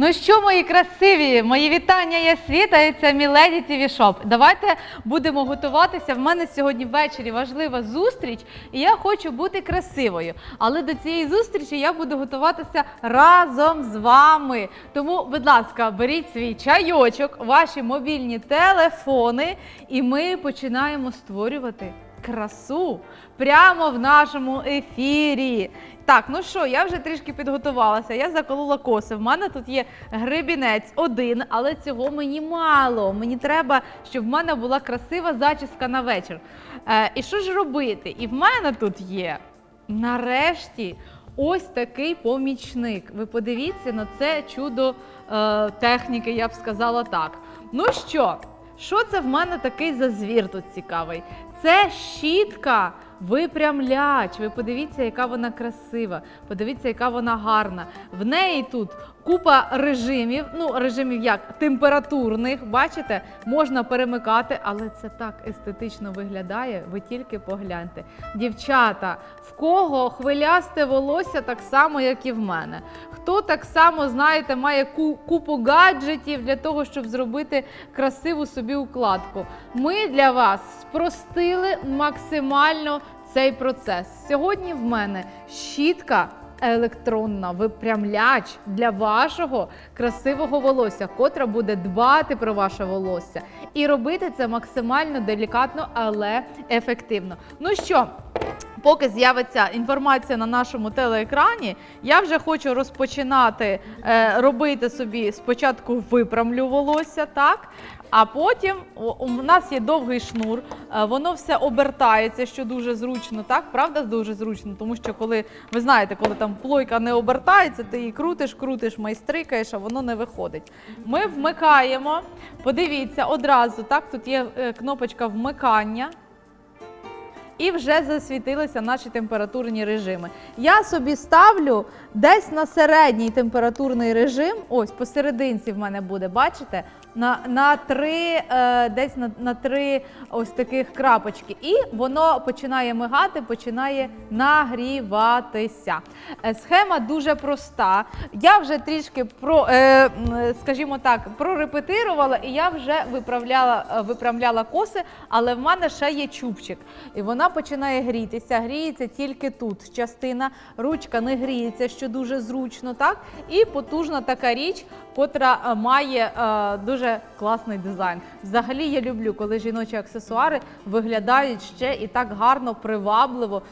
Ну що, мої красиві, мої вітання є світа, і це Міледі ТВ Шоп. Давайте будемо готуватися. В мене сьогодні ввечері важлива зустріч, і я хочу бути красивою. Але до цієї зустрічі я буду готуватися разом з вами. Тому, будь ласка, беріть свій чайочок, ваші мобільні телефони, і ми починаємо створювати красу прямо в нашому ефірі. Так, ну що, я вже трішки підготувалася. Я заколола коси. В мене тут є гребінець один, але цього мені мало. Мені треба, щоб в мене була красива зачіска на вечір. Е, і що ж робити? І в мене тут є нарешті ось такий помічник. Ви подивіться на це чудо е, техніки, я б сказала так. Ну що? Що це в мене такий за звір тут цікавий? Це щітка випрямляч. Ви подивіться, яка вона красива. Подивіться, яка вона гарна. В неї тут купа режимів. Ну, режимів як температурних. Бачите, можна перемикати, але це так естетично виглядає. Ви тільки погляньте. Дівчата, в кого хвилясте волосся так само, як і в мене. Хто так само, знаєте, має ку- купу гаджетів для того, щоб зробити красиву собі укладку. Ми для вас спростили максимально цей процес. Сьогодні в мене щітка. Електронна випрямляч для вашого красивого волосся, котра буде дбати про ваше волосся і робити це максимально делікатно, але ефективно. Ну що, Поки з'явиться інформація на нашому телеекрані, я вже хочу розпочинати е, робити собі спочатку випрямлю волосся, так? А потім у нас є довгий шнур, е, воно все обертається, що дуже зручно, так? Правда, дуже зручно, тому що коли ви знаєте, коли там плойка не обертається, ти її крутиш, крутиш, майстрикаєш, а воно не виходить. Ми вмикаємо. Подивіться одразу, так, тут є е, кнопочка вмикання. І вже засвітилися наші температурні режими. Я собі ставлю десь на середній температурний режим. Ось посерединці в мене буде, бачите? На, на три, е, десь на, на три ось таких крапочки. І воно починає мигати, починає нагріватися. Е, Схема дуже проста. Я вже трішки про, е, скажімо так, прорепетирувала, і я вже виправляла, виправляла коси, але в мене ще є чубчик. І вона починає грітися. Гріється тільки тут частина, ручка не гріється, що дуже зручно, так? І потужна така річ, котра е, має е, дуже класний дизайн. Взагалі я люблю, коли жіночі аксесуари виглядають ще і так гарно, привабливо.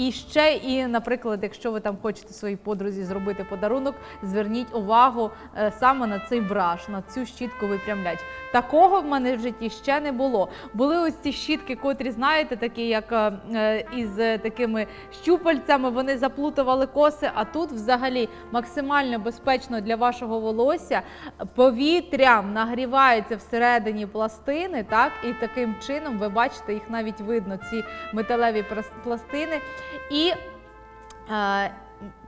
І ще, і, наприклад, якщо ви там хочете своїй подрузі зробити подарунок, зверніть увагу е, саме на цей браш, на цю щітку випрямляч. Такого в мене в житті ще не було. Були ось ці щітки, котрі знаєте, такі як е, е, із такими щупальцями, вони заплутували коси. А тут взагалі максимально безпечно для вашого волосся. Повітрям нагрівається всередині пластини, так і таким чином ви бачите, їх навіть видно, ці металеві пластини. І е,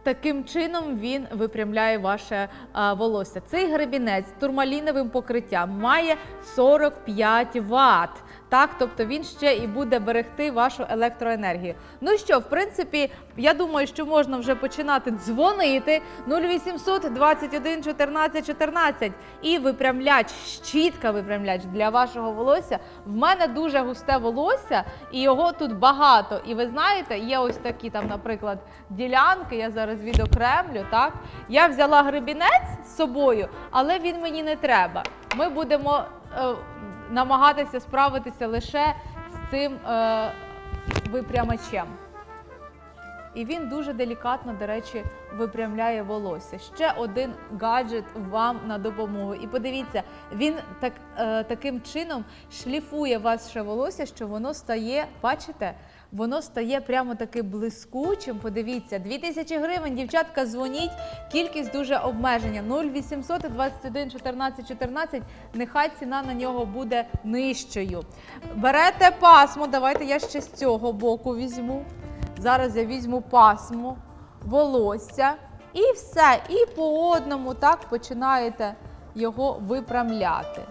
Таким чином він випрямляє ваше е, волосся. Цей гребінець з турмаліновим покриттям має 45 Вт. Так, тобто він ще і буде берегти вашу електроенергію. Ну що, в принципі, я думаю, що можна вже починати дзвонити 0800 21 14 14 і випрямляч, щітка випрямляч для вашого волосся. В мене дуже густе волосся, і його тут багато. І ви знаєте, є ось такі там, наприклад, ділянки. Я зараз відокремлю. Так, я взяла гребінець з собою, але він мені не треба. Ми будемо е, намагатися справитися лише з цим е, випрямачем. І він дуже делікатно, до речі, випрямляє волосся. Ще один гаджет вам на допомогу. І подивіться, він так, е, таким чином шліфує ваше волосся, що воно стає, бачите, воно стає прямо таки блискучим. Подивіться, 2000 гривень, дівчатка, дзвоніть. Кількість дуже обмеження. 0800 21 14 14. Нехай ціна на нього буде нижчою. Берете пасмо, давайте я ще з цього боку візьму. Зараз я візьму пасмо, волосся і все. І по одному так починаєте його випрямляти.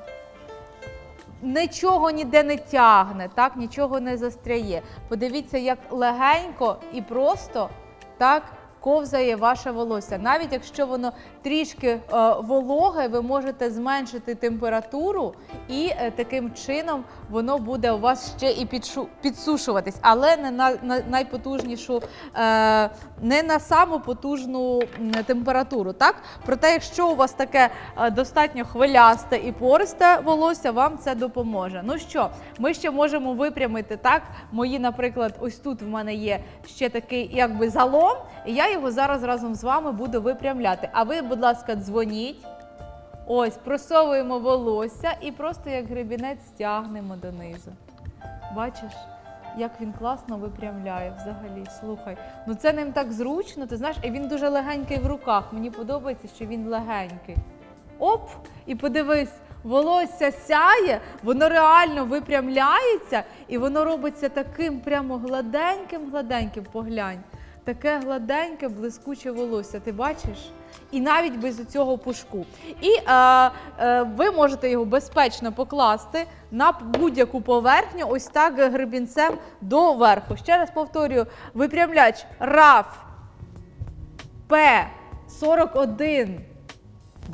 Нічого ніде не тягне, так, нічого не застряє. Подивіться, як легенько і просто так ковзає ваше волосся. Навіть якщо воно трішки е, вологе, ви можете зменшити температуру, і е, таким чином воно буде у вас ще і підсушуватись, але не на, на найпотужнішу, е, не на саму потужну температуру. Так, проте, якщо у вас таке достатньо хвилясте і пористе волосся, вам це допоможе. Ну що, ми ще можемо випрямити так. Мої, наприклад, ось тут в мене є ще такий якби залом, і я його зараз разом з вами буду випрямляти. А ви, будь ласка, дзвоніть. Ось, просовуємо волосся і просто як гребінець стягнемо донизу. Бачиш, як він класно випрямляє взагалі. Слухай, ну це ним так зручно, ти знаєш, і він дуже легенький в руках. Мені подобається, що він легенький. Оп! І подивись, волосся сяє, воно реально випрямляється, і воно робиться таким прямо гладеньким-гладеньким. Поглянь. Таке гладеньке, блискуче волосся. Ти бачиш? І навіть без цього пушку. І е, е, ви можете його безпечно покласти на будь-яку поверхню, ось так гребінцем до верху. Ще раз повторюю: випрямляч RAF P41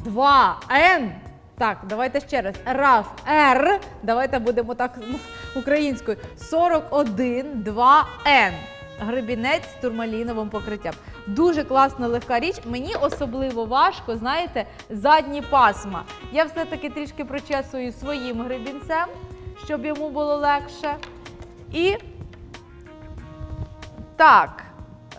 2N. Так, давайте ще раз. RAF R. Давайте будемо так українською. 41 2N. Гребінець з турмаліновим покриттям. Дуже класна легка річ. Мені особливо важко, знаєте, задні пасма. Я все-таки трішки прочесую своїм гребінцем, щоб йому було легше. І так.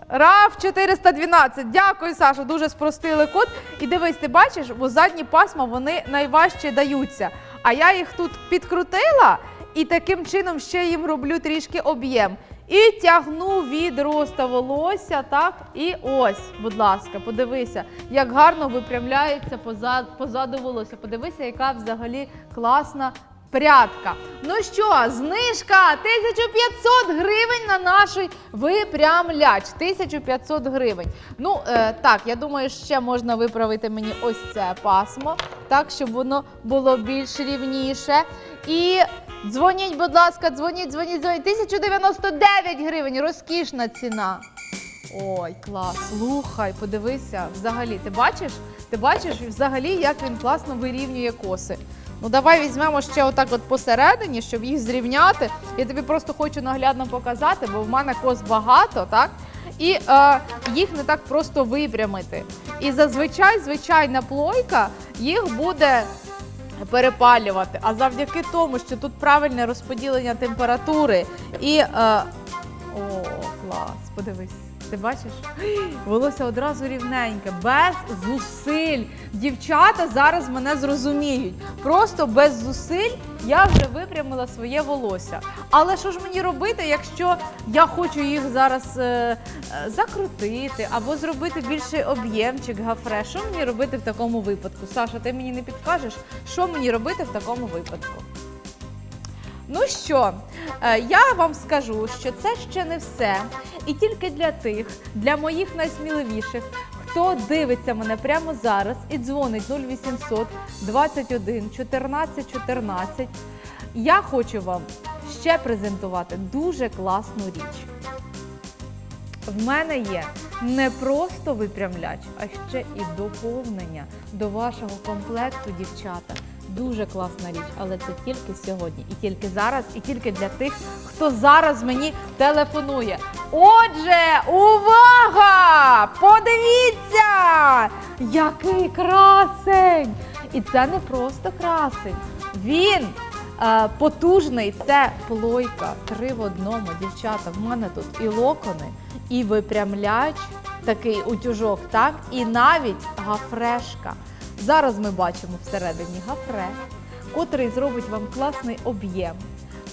РАФ 412. Дякую, Саша. Дуже спростили код. І дивись, ти бачиш, бо задні пасма вони найважче даються. А я їх тут підкрутила і таким чином ще їм роблю трішки об'єм. І тягну від роста волосся, так, і ось, будь ласка, подивися, як гарно випрямляється позад, позаду волосся. Подивися, яка взагалі класна прядка. Ну що, знижка 1500 гривень на наш випрямляч. 1500 гривень. Ну, е, так, я думаю, ще можна виправити мені ось це пасмо, так, щоб воно було більш рівніше. І дзвоніть, будь ласка, дзвоніть, дзвоніть, дзвоніть. 1099 гривень, розкішна ціна. Ой, клас. Слухай, подивися, взагалі, ти бачиш? Ти бачиш взагалі, як він класно вирівнює коси. Ну давай візьмемо ще отак от посередині, щоб їх зрівняти. Я тобі просто хочу наглядно показати, бо в мене кос багато, так? І е, їх не так просто випрямити. І зазвичай звичайна плойка їх буде перепалювати. А завдяки тому, що тут правильне розподілення температури і. Е, о, клас, подивись. Ти бачиш? Волосся одразу рівненьке, без зусиль. Дівчата зараз мене зрозуміють. Просто без зусиль я вже випрямила своє волосся. Але що ж мені робити, якщо я хочу їх зараз е, е, закрутити або зробити більший об'ємчик гафре? Що мені робити в такому випадку? Саша, ти мені не підкажеш, що мені робити в такому випадку? Ну що, е, я вам скажу, що це ще не все. І тільки для тих, для моїх найсміливіших, хто дивиться мене прямо зараз і дзвонить 0800 21 14 14, я хочу вам ще презентувати дуже класну річ. В мене є не просто випрямляч, а ще і доповнення до вашого комплекту, дівчата. Дуже класна річ, але це тільки сьогодні, і тільки зараз, і тільки для тих, хто зараз мені телефонує. Отже, увага! Подивіться, який красень! І це не просто красень. Він е, потужний, це плойка. Три в одному. Дівчата, в мене тут і локони, і випрямляч, такий утюжок, так, і навіть гафрешка. Зараз ми бачимо всередині гафре, котрий зробить вам класний об'єм.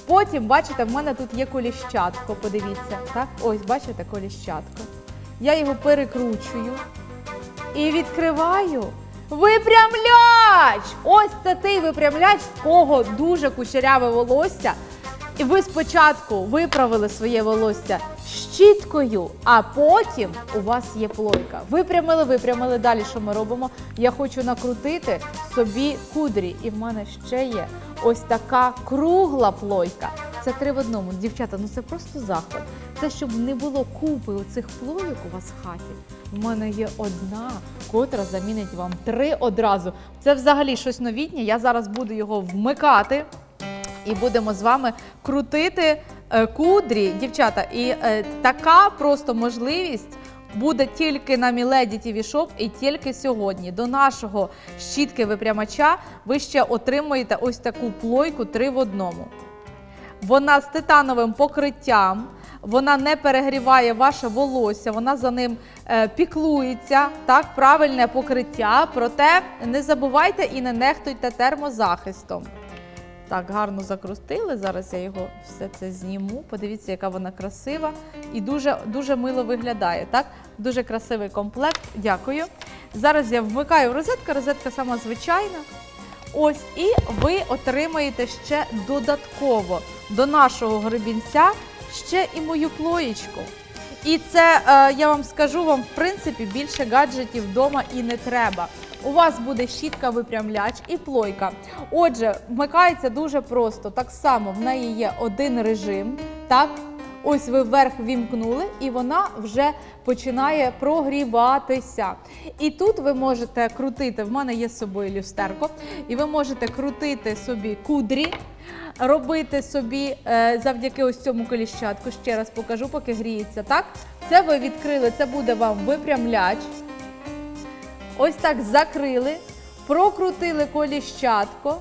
Потім, бачите, в мене тут є коліщатко, подивіться, так? Ось, бачите, коліщатко. Я його перекручую і відкриваю. Випрямляч! Ось це той випрямляч, в кого дуже кучеряве волосся. І ви спочатку виправили своє волосся щіткою, а потім у вас є плойка. Випрямили, випрямили. Далі що ми робимо? Я хочу накрутити собі кудрі. І в мене ще є ось така кругла плойка. Це три в одному. Дівчата, ну це просто захват. Це щоб не було купи оцих плойок у вас в хаті. в мене є одна, котра замінить вам три одразу. Це взагалі щось новітнє. Я зараз буду його вмикати і будемо з вами крутити кудрі, дівчата. І е, така просто можливість. Буде тільки на Міледі TV Shop і тільки сьогодні. До нашого щітки випрямача ви ще отримуєте ось таку плойку 3 в одному. Вона з титановим покриттям, вона не перегріває ваше волосся, вона за ним е, піклується, так, правильне покриття. Проте не забувайте і не нехтуйте термозахистом. Так, гарно закрутили. Зараз я його все це зніму. Подивіться, яка вона красива і дуже, дуже мило виглядає. Так? Дуже красивий комплект. Дякую. Зараз я вмикаю розетку, розетка сама звичайна. Ось, і ви отримаєте ще додатково до нашого гребінця ще і мою плоєчку. І це е, я вам скажу вам, в принципі, більше гаджетів вдома і не треба. У вас буде щітка випрямляч і плойка. Отже, вмикається дуже просто. Так само в неї є один режим. Так, ось ви вверх вімкнули, і вона вже починає прогріватися. І тут ви можете крутити. В мене є з собою люстерко, і ви можете крутити собі кудрі. Робити собі е, завдяки ось цьому коліщатку, ще раз покажу, поки гріється. Так, це ви відкрили, це буде вам випрямляч. Ось так закрили, прокрутили коліщатко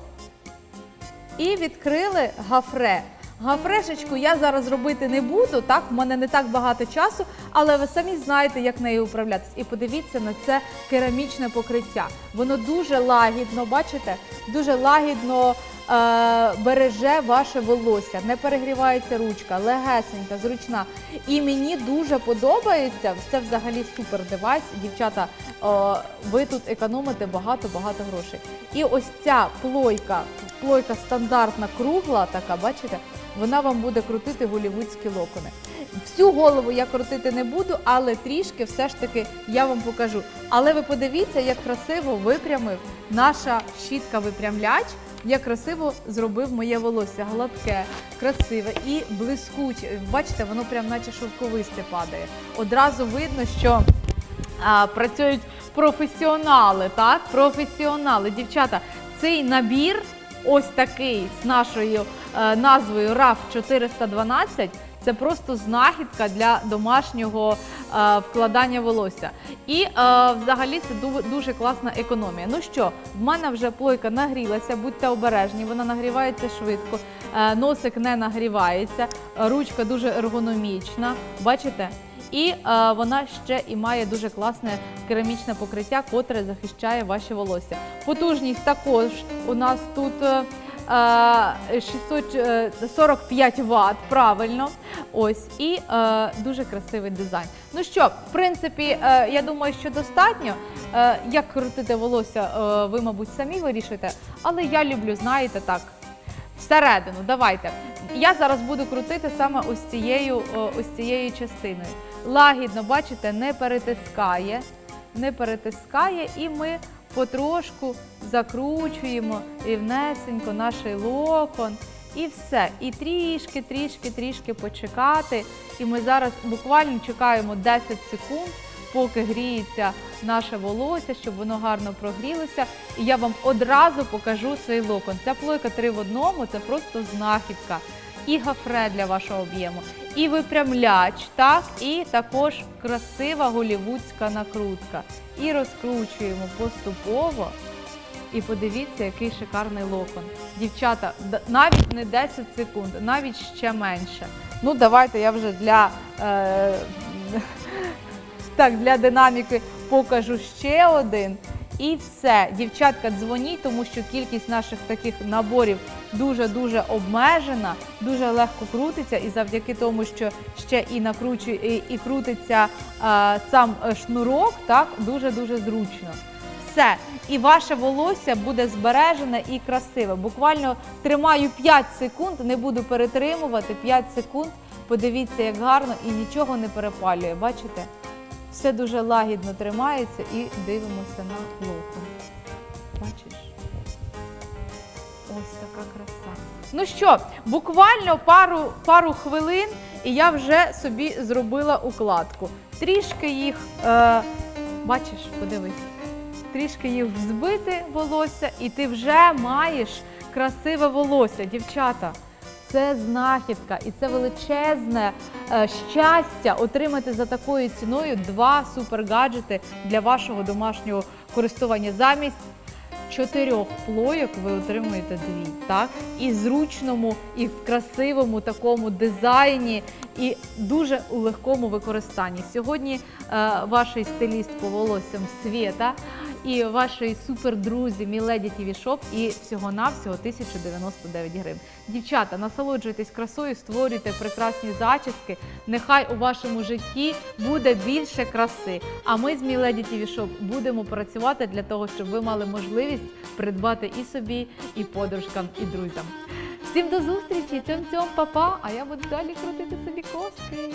і відкрили гафре. Гафрешечку я зараз робити не буду, так, в мене не так багато часу, але ви самі знаєте, як нею управлятися. І подивіться на це керамічне покриття. Воно дуже лагідно, бачите, дуже лагідно береже ваше волосся, не перегрівається ручка, легесенька, зручна. І мені дуже подобається. Це взагалі супер девайс. Дівчата, е, ви тут економите багато-багато грошей. І ось ця плойка, плойка стандартна, кругла, така, бачите, вона вам буде крутити голівудські локони. Всю голову я крутити не буду, але трішки все ж таки я вам покажу. Але ви подивіться, як красиво випрямив наша щітка випрямляч. Як красиво зробив моє волосся, гладке, красиве і блискуче. Бачите, воно прям наче шовковисте падає. Одразу видно, що а, працюють професіонали, так? Професіонали. Дівчата, цей набір, ось такий з нашою е, назвою RAF 412, це просто знахідка для домашнього е, вкладання волосся. І е, взагалі це дуже класна економія. Ну що, в мене вже плойка нагрілася, будьте обережні, вона нагрівається швидко, е, носик не нагрівається, ручка дуже ергономічна. Бачите? І е, вона ще і має дуже класне керамічне покриття, котре захищає ваше волосся. Потужність також у нас тут 645 Вт, правильно. Ось і е, дуже красивий дизайн. Ну що, в принципі, е, я думаю, що достатньо. Е, як крутити волосся, е, ви, мабуть, самі вирішите. Але я люблю, знаєте, так. Всередину, давайте. Я зараз буду крутити саме ось цією, ось цією частиною. Лагідно, бачите, не перетискає, не перетискає, і ми потрошку закручуємо рівнесенько наш локон. І все. І трішки, трішки, трішки почекати. І ми зараз буквально чекаємо 10 секунд, поки гріється наше волосся, щоб воно гарно прогрілося. І я вам одразу покажу цей локон. Ця плойка 3 в одному, це просто знахідка. І гафре для вашого об'єму, і випрямляч, так, і також красива голівудська накрутка. І розкручуємо поступово. І подивіться, який шикарний локон. Дівчата, навіть не 10 секунд, навіть ще менше. Ну, давайте я вже для, е, так, для динаміки покажу ще один. І все, дівчатка, дзвоніть, тому що кількість наших таких наборів дуже-дуже обмежена, дуже легко крутиться, і завдяки тому, що ще і накручує, і, і крутиться е, сам е, шнурок, так дуже-дуже зручно. Все, і ваше волосся буде збережене і красиве. Буквально тримаю 5 секунд, не буду перетримувати 5 секунд. Подивіться, як гарно і нічого не перепалює. Бачите? Все дуже лагідно тримається і дивимося на локон. Бачиш? Ось така краса. Ну що, буквально пару, пару хвилин, і я вже собі зробила укладку. Трішки їх е, Бачиш, подивись. Трішки їх взбити волосся, і ти вже маєш красиве волосся, дівчата. Це знахідка і це величезне е, щастя отримати за такою ціною два супергаджети для вашого домашнього користування. Замість чотирьох плойок ви отримуєте дві, так? І зручному, і в красивому такому дизайні, і дуже у легкому використанні. Сьогодні е, ваш стиліст по волоссям Свєта і ваші супердрузі Міледі ТВ Шоп і всього-навсього 1099 гривень. Дівчата, насолоджуйтесь красою, створюйте прекрасні зачіски. Нехай у вашому житті буде більше краси. А ми з Міледі ТВ Шоп будемо працювати для того, щоб ви мали можливість придбати і собі, і подружкам, і друзям. Всім до зустрічі! Цьом цьом, папа! А я буду далі крутити собі коски.